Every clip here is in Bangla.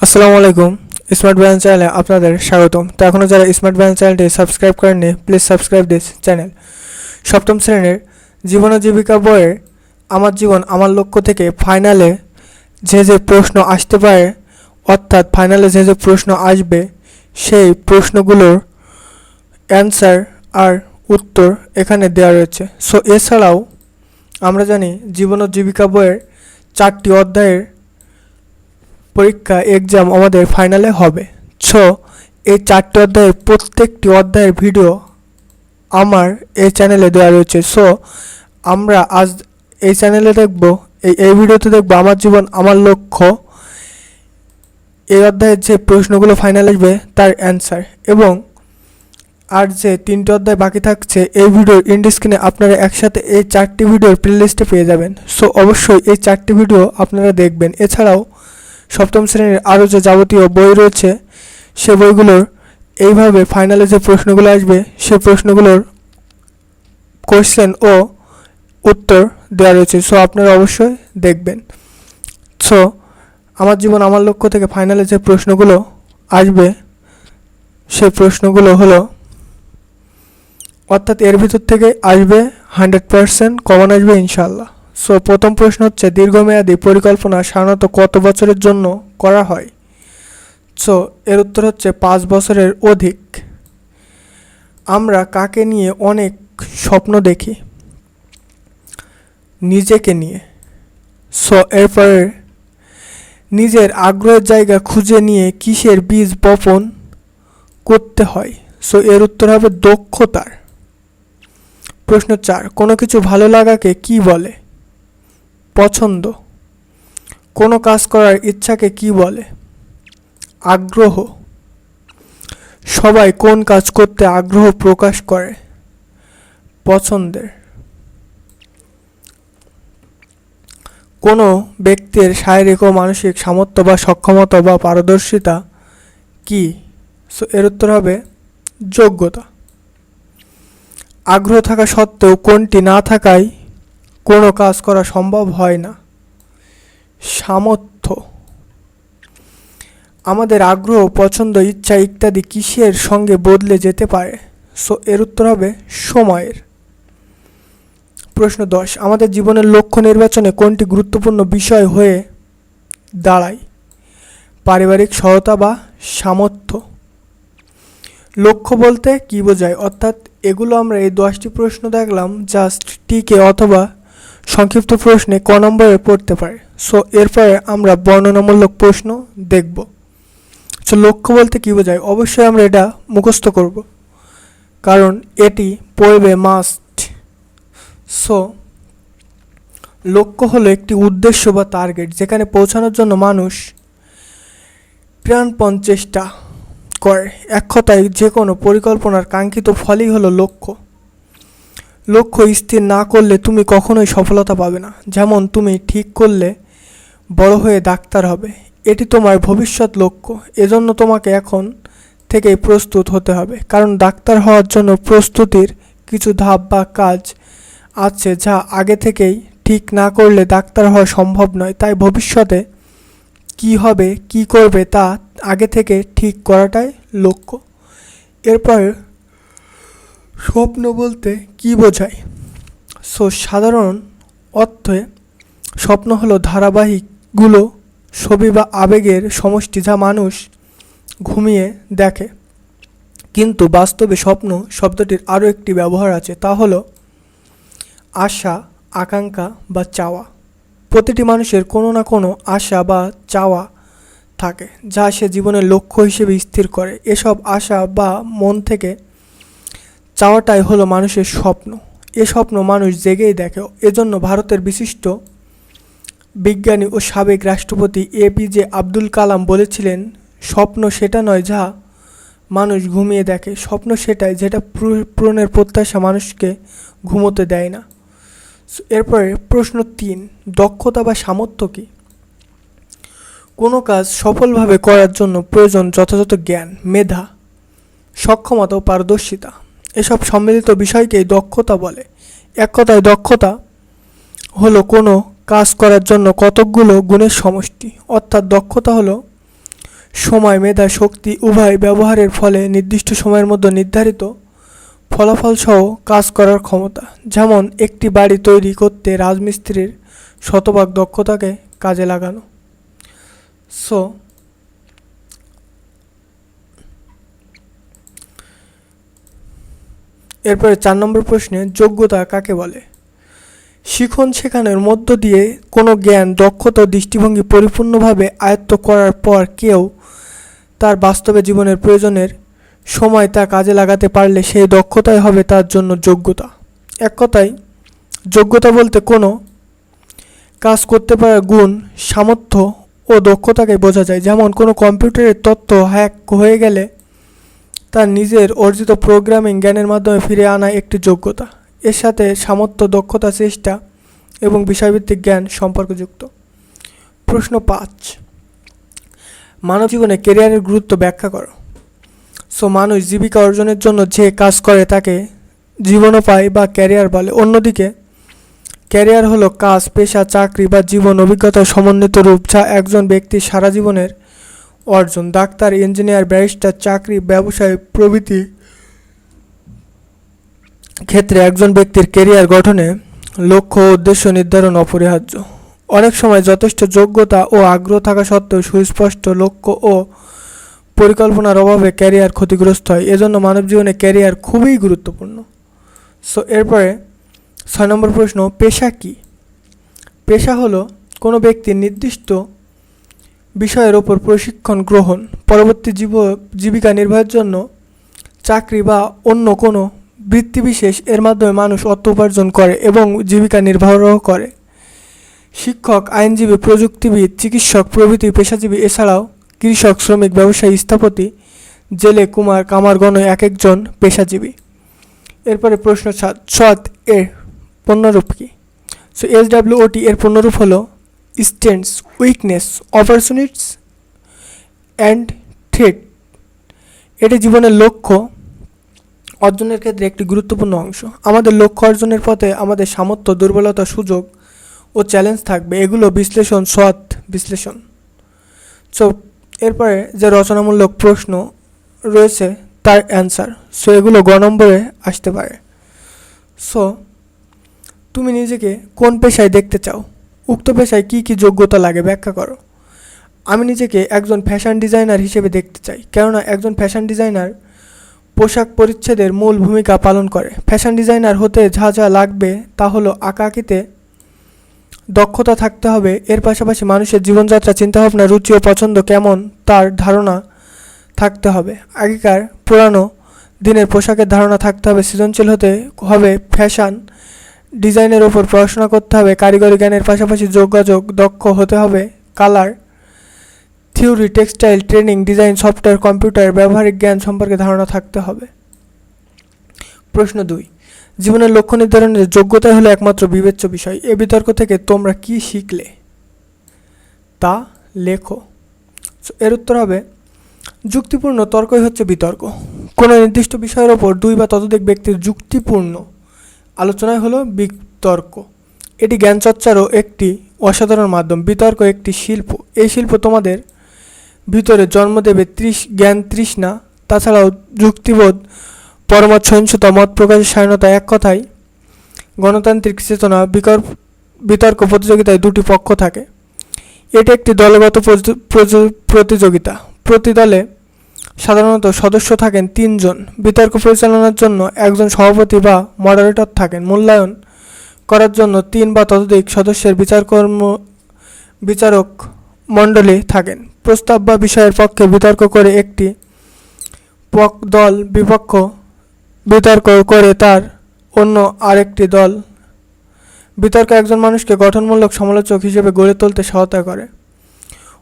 আসসালামু আলাইকুম স্মার্ট ব্যায়াম চ্যানেলে আপনাদের স্বাগতম। তো এখনও যারা স্মার্ট ব্যায়াম চ্যানেলটি সাবস্ক্রাইব করেননি প্লিজ সাবস্ক্রাইব দিস চ্যানেল সপ্তম শ্রেণির জীবন ও জীবিকা বইয়ের আমার জীবন, আমার লক্ষ্য থেকে ফাইনালে যে যে প্রশ্ন আসতে পারে, অর্থাৎ ফাইনালে যে যে প্রশ্ন আসবে, সেই প্রশ্নগুলোর অ্যান্সার আর উত্তর এখানে দেওয়া রয়েছে। সো এছাড়াও আমরা জানি জীবন ও জীবিকা বইয়ের চারটি অধ্যায়ের পরীক্ষা এক্সাম আমাদের ফাইনালে হবে। সো এই চারটি অধ্যায়ের প্রত্যেকটি অধ্যায়ের ভিডিও আমার এই চ্যানেলে দেওয়া রয়েছে। সো আমরা আজ এই চ্যানেলে দেখব, এই এই ভিডিওতে দেখব আমার জীবন, আমার লক্ষ্য। এই অধ্যায়ের যে প্রশ্নগুলো ফাইনাল আসবে, তার অ্যান্সার এবং আর যে তিনটে অধ্যায় বাকি থাকছে, এই ভিডিওর ইন্ড স্ক্রিনে আপনারা একসাথে এই চারটি ভিডিওর প্লেলিস্টে পেয়ে যাবেন। সো অবশ্যই এই চারটি ভিডিও আপনারা দেখবেন। এছাড়াও সপ্তম শ্রেণির আরও যে যাবতীয় বই রয়েছে, সে বইগুলোর এইভাবে ফাইনালে যে প্রশ্নগুলো আসবে, সে প্রশ্নগুলোর কোশ্চেন ও উত্তর দেওয়া রয়েছে। সো আপনারা অবশ্যই দেখবেন। সো আমার জীবন আমার লক্ষ্য থেকে ফাইনালে যে প্রশ্নগুলো আসবে, সে প্রশ্নগুলো হলো, অর্থাৎ এর ভিতর থেকে আসবে হান্ড্রেড পারসেন্ট কমন আসবে ইনশাল্লাহ সো প্রথম প্রশ্ন হচ্ছে, দীর্ঘমেয়াদী পরিকল্পনা সাধারণত কত বছরের জন্য করা হয়? সো এর উত্তর হচ্ছে পাঁচ বছরের অধিক। আমরা কাকে নিয়ে অনেক স্বপ্ন দেখি? নিজেকে নিয়ে। সো এরপরে, নিজের আগ্রহের জায়গা খুঁজে নিয়ে কিসের বীজ বপন করতে হয়? সো এর উত্তর হবে দক্ষতার। প্রশ্ন চার, কোনো কিছু ভালো লাগাকে কি বলে? পছন্দ। কোনো কাজ করার ইচ্ছাকে কি বলে? আগ্রহ। সবাই কোন কাজ করতে আগ্রহ প্রকাশ করে? পছন্দের। কোনো ব্যক্তির শারীরিক ও মানসিক সামর্থ্য বা সক্ষমতা বা পারদর্শিতা কি? এর উত্তর হবে যোগ্যতা। আগ্রহ থাকা সত্ত্বেও কোনটি না থাকায় কোনো কাজ করা সম্ভব হয় না। সামর্থ্য। আমাদের আগ্রহ, পছন্দ, ইচ্ছা ইত্যাদি কিসের সঙ্গে বদলে যেতে পারে? সো, এর উত্তর হবে সময়ের। প্রশ্ন দশ, আমাদের জীবনের লক্ষ্য নির্বাচনে কোনটি গুরুত্বপূর্ণ বিষয় হয়ে দাঁড়ায়? পারিবারিক সহায়তা বা সামর্থ্য? লক্ষ্য বলতে কী বোঝায়? অর্থাৎ এগুলো আমরা এই দশটি প্রশ্ন দেখলাম জাস্ট টিকে অথবা সংক্ষিপ্ত প্রশ্নে ক নম্বরে পড়তে পারে। সো এরপরে আমরা বর্ণনামূলক প্রশ্ন দেখব। সো লক্ষ্য বলতে কী বোঝায়? অবশ্যই আমরা এটা মুখস্থ করব। কারণ এটি পড়বে মাস্ট সো লক্ষ্য হলো একটি উদ্দেশ্য বা টার্গেট যেখানে পৌঁছানোর জন্য মানুষ প্রাণপণ চেষ্টা করে। এক কথায় যে কোনো পরিকল্পনার কাঙ্ক্ষিত ফলই হলো লক্ষ্য। লক্ষ্য স্থির না করলে তুমি কখনোই সফলতা পাবে না। যেমন তুমি ঠিক করলে বড় হয়ে ডাক্তার হবে। এটি তোমার ভবিষ্যৎ লক্ষ্য। এজন্য তোমাকে এখন থেকেই প্রস্তুত হতে হবে। কারণ ডাক্তার হওয়ার জন্য প্রস্তুতির কিছু ধাপ বা কাজ আছে যা আগে থেকেই ঠিক না করলে ডাক্তার হওয়া সম্ভব নয়। তাই ভবিষ্যতে কি হবে, কি করবে তা আগে থেকে ঠিক করাটাই লক্ষ্য। এরপর স্বপ্ন বলতে কি বোঝায়? সো সাধারণ অর্থে স্বপ্ন হলো ধারাবাহিকগুলো ছবি বা আবেগের সমষ্টি যা মানুষ ঘুমিয়ে দেখে। কিন্তু বাস্তবে স্বপ্ন শব্দটির আরও একটি ব্যবহার আছে, তা হলো আশা, আকাঙ্ক্ষা বা চাওয়া। প্রতিটি মানুষের কোনো না কোনো আশা বা চাওয়া থাকে, যা সে জীবনের লক্ষ্য হিসেবে স্থির করে। এসব আশা বা মন থেকে চাওয়াটাই হলো মানুষের স্বপ্ন। এ স্বপ্ন মানুষ জেগেই দেখে। এজন্য ভারতের বিশিষ্ট বিজ্ঞানী ও সাবেক রাষ্ট্রপতি এপিজে আব্দুল কালাম বলেছিলেন, স্বপ্ন সেটা নয় যা মানুষ ঘুমিয়ে দেখে। স্বপ্ন সেটাই যেটা পূরণের প্রত্যাশা মানুষকে ঘুমোতে দেয় না। এরপরে প্রশ্ন তিন, দক্ষতা বা সামর্থ্য কী? কোনো কাজ সফলভাবে করার জন্য প্রয়োজন যথাযথ জ্ঞান, মেধা, সক্ষমতা ও পারদর্শিতা। এসব সম্মিলিত বিষয়কেই দক্ষতা বলে। এক কথায় দক্ষতা হলো কোনো কাজ করার জন্য কতকগুলো গুণের সমষ্টি। অর্থাৎ দক্ষতা হলো সময়, মেধা, শক্তি উভয় ব্যবহারের ফলে নির্দিষ্ট সময়ের মধ্যে নির্ধারিত ফলাফল সহ কাজ করার ক্ষমতা। যেমন, একটি বাড়ি তৈরি করতে রাজমিস্ত্রির শতভাগ দক্ষতাকে কাজে লাগানো। সো এরপরে চার নম্বর প্রশ্নে যোগ্যতা কাকে বলে? শিখন শেখানোর মধ্য দিয়ে কোনো জ্ঞান, দক্ষতা ও দৃষ্টিভঙ্গি পরিপূর্ণভাবে আয়ত্ত করার পর কেউ তার বাস্তবে জীবনের প্রয়োজনের সময় তা কাজে লাগাতে পারলে সেই দক্ষতাই হবে তার জন্য যোগ্যতা। এক কথায়, যোগ্যতা বলতে কোনো কাজ করতে পারার গুণ, সামর্থ্য ও দক্ষতাকে বোঝা যায়। যেমন কোনো কম্পিউটারের তথ্য হ্যাক হয়ে গেলে তার নিজের অর্জিত প্রোগ্রামিং জ্ঞানের মাধ্যমে ফিরে আনা একটি যোগ্যতা। এর সাথে সামর্থ্য, দক্ষতা, চেষ্টা এবং বিষয়ভিত্তিক জ্ঞান সম্পর্কযুক্ত। প্রশ্ন পাঁচ। মানব জীবনে কেরিয়ারের গুরুত্ব ব্যাখ্যা করো। সো মানুষ জীবিকা অর্জনের জন্য যে কাজ করে তাকে জীবনোপায় বা ক্যারিয়ার বলে। অন্যদিকে ক্যারিয়ার হলো কাজ, পেশা, চাকরি বা জীবন অভিজ্ঞতার সমন্বিত রূপ যা একজন ব্যক্তির সারা জীবনের অর্জন, ডাক্তার, ইঞ্জিনিয়ার, ব্যারিস্টার, চাকরি, ব্যবসায় প্রভৃতি ক্ষেত্রে একজন ব্যক্তির কেরিয়ার গঠনে লক্ষ্য উদ্দেশ্য নির্ধারণ অপরিহার্য। অনেক সময় যথেষ্ট যোগ্যতা ও আগ্রহ থাকা সত্ত্বেও সুস্পষ্ট লক্ষ্য ও পরিকল্পনার অভাবে ক্যারিয়ার ক্ষতিগ্রস্ত হয়। এজন্য মানব জীবনে ক্যারিয়ার খুবই গুরুত্বপূর্ণ। সো এরপরে ছয় নম্বর প্রশ্ন, পেশা কি? পেশা হলো কোনো ব্যক্তির নির্দিষ্ট বিষয়ের ওপর প্রশিক্ষণ গ্রহণ, পরবর্তী জীব, জীবিকা নির্বাহের জন্য চাকরি বা অন্য কোনো বৃত্তি বিশেষ এর মাধ্যমে মানুষ অর্থ উপার্জন করে এবং জীবিকা নির্বাহ করে। শিক্ষক, আইনজীবী, প্রযুক্তিবিদ, চিকিৎসক, প্রভৃতি পেশাজীবী এছাড়াও কৃষক, শ্রমিক, ব্যবসায়ী, স্থপতি, জেলে, কুমার কামারগণ এক একজন পেশাজীবী। এরপরে প্রশ্ন সাত সৎ এর পণ্যরূপ কি? সো এস ডাব্লিউ ওটি এর পণ্যরূপ হলো strengths weakness opportunities and threat এটি জীবনের লক্ষ্য অর্জনের ক্ষেত্রে একটি গুরুত্বপূর্ণ অংশ। আমাদের লক্ষ্য অর্জনের পথে আমাদের সামর্থ্য, দুর্বলতা, সুযোগ ও চ্যালেঞ্জ থাকবে। এগুলো বিশ্লেষণ, সৎ বিশ্লেষণ। সো এরপরে যে রচনামূলক প্রশ্ন রয়েছে, তার অ্যান্সার সো এগুলো গ নম্বরে আসতে পারে। সো তুমি নিজেকে কোন পেশায় দেখতে চাও? উক্ত পেশায় কী কী যোগ্যতা লাগে ব্যাখ্যা করো। আমি নিজেকে একজন ফ্যাশন ডিজাইনার হিসেবে দেখতে চাই, কেননা একজন ফ্যাশন ডিজাইনার পোশাক পরিচ্ছেদের মূল ভূমিকা পালন করে। ফ্যাশন ডিজাইনার হতে যা যা লাগবে তা হলো আঁকাআঁকিতে দক্ষতা থাকতে হবে, এর পাশাপাশি মানুষের জীবনযাত্রা, চিন্তাভাবনা, রুচি ও পছন্দ কেমন তার ধারণা থাকতে হবে। আগেকার পুরানো দিনের পোশাকের ধারণা থাকতে হবে, সৃজনশীল হতে হবে ফ্যাশন ডিজাইনের ওপর পড়াশোনা করতে হবে, কারিগরি জ্ঞানের পাশাপাশি যোগাযোগ দক্ষ হতে হবে, colour, theory, textile, training, design, software, computer, ব্যবহারিক জ্ঞান সম্পর্কে ধারণা থাকতে হবে। প্রশ্ন দুই, জীবনের লক্ষ্য নির্ধারণের যোগ্যতাই হলো একমাত্র বিবেচ্য বিষয়। এ বিতর্ক থেকে তোমরা কি শিখলে? তা লেখো। এর উত্তর হবে, যুক্তিপূর্ণ তর্কই হচ্ছে বিতর্ক। কোনো নির্দিষ্ট বিষয়ের ওপর দুই বা ততোধিক ব্যক্তির যুক্তিপূর্ণ আলোচনাই হলো বিতর্ক। এটি জ্ঞানচর্চারও একটি অসাধারণ মাধ্যম। বিতর্ক একটি শিল্প। এই শিল্প তোমাদের ভিতরে জন্ম দেবে তৃষ জ্ঞান তৃষ্ণা, তাছাড়াও যুক্তিবোধ পরমত সহিংসতা মত প্রকাশের স্বাধীনতা এক কথায়, গণতান্ত্রিক চেতনা, বিকল্প, বিতর্ক প্রতিযোগিতায় দুটি পক্ষ থাকে। এটি একটি দলগত প্রতি- প্রতি- প্রতিযোগিতা। প্রতি দলে সাধারণত সদস্য থাকেন তিনজন। বিতর্ক পরিচালনার জন্য একজন সভাপতি বা মডারেটর থাকেন। মূল্যায়ন করার জন্য তিন বা ততোধিক সদস্যের বিচারকর্ম বিচারক মণ্ডলী থাকেন। প্রস্তাব বা বিষয়ের পক্ষে বিতর্ক করে একটি পক- দল বিপক্ষ বিতর্ক করে তার অন্য আরেকটি দল। বিতর্ক একজন মানুষকে গঠনমূলক সমালোচক হিসেবে গড়ে তুলতে সহায়তা করে।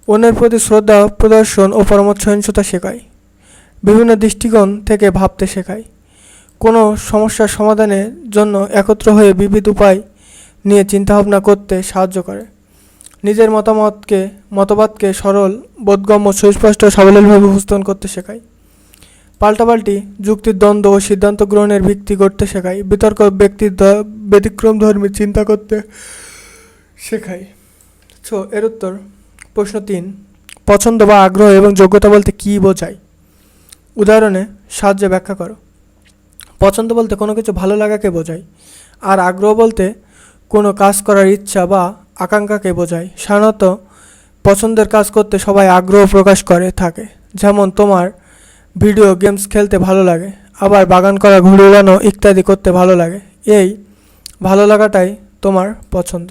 অন্যের প্রতি শ্রদ্ধা, প্রদর্শন ও পরামর্শ সহিংসতা শেখায়। বিভিন্ন দৃষ্টিকোণ থেকে ভাবতে শেখায়। কোনো সমস্যার সমাধানের জন্য একত্র হয়ে বিবিধ উপায় নিয়ে চিন্তাভাবনা করতে সাহায্য করে। নিজের মতামতকে, মতবাদকে সরল, বোধগম্য, সুস্পষ্ট, সাবলীলভাবে উপস্থাপন করতে শেখায়। পাল্টাপাল্টি যুক্তির দ্বন্দ্ব ও সিদ্ধান্ত গ্রহণের ভিত্তি করতে শেখায়। বিতর্ক ব্যক্তির ব্যতিক্রম ধর্মী চিন্তা করতে শেখায়। সো এর উত্তর প্রশ্ন তিন, পছন্দ বা আগ্রহ এবং যোগ্যতা বলতে কী বোঝায়? উদাহরণে সাহায্যে ব্যাখ্যা করো। পছন্দ বলতে কোনো কিছু ভালো লাগাকে বোঝায়, আর আগ্রহ বলতে কোনো কাজ করার ইচ্ছা বা আকাঙ্ক্ষাকে বোঝায়। সাধারণত পছন্দের কাজ করতে সবাই আগ্রহ প্রকাশ করে থাকে, যেমন তোমার ভিডিও গেমস খেলতে ভালো লাগে, আবার বাগান করা, ঘুরে উড়ানো ইত্যাদি করতে ভালো লাগে। এই ভালো লাগাটাই তোমার পছন্দ।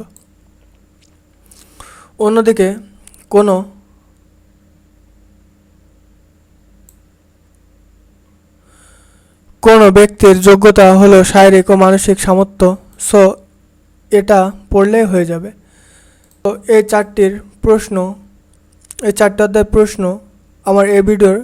অন্যদিকে কোনো কোনো ব্যক্তির যোগ্যতা হলো শারীরিক ও মানসিক সামর্থ্য, সো এটা পড়লেই হয়ে যাবে। তো এই চারটির প্রশ্ন, এই চারটি অধ্যায়ের প্রশ্ন আমার এই ভিডিওর